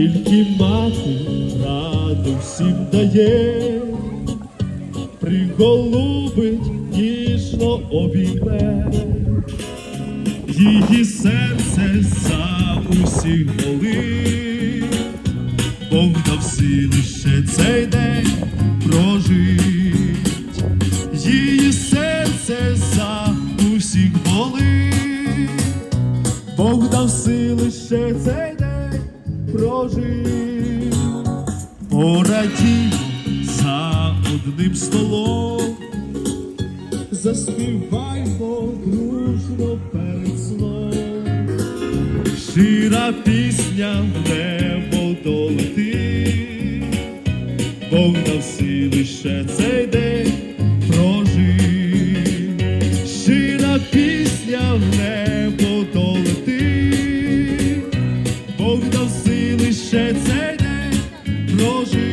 тільки мати раду всім дає, приголубить, ніжно обійме, її серце за усіх болить, Бог дав сили ще цей день прожить, її серце за усіх болить, Бог дав сили ще цей день прожить, порадімо за одним столом, заспіваймо дружно перед сном. Щира пісня в небо долетить, Бог дав сили ще цей день ще цей день прожив.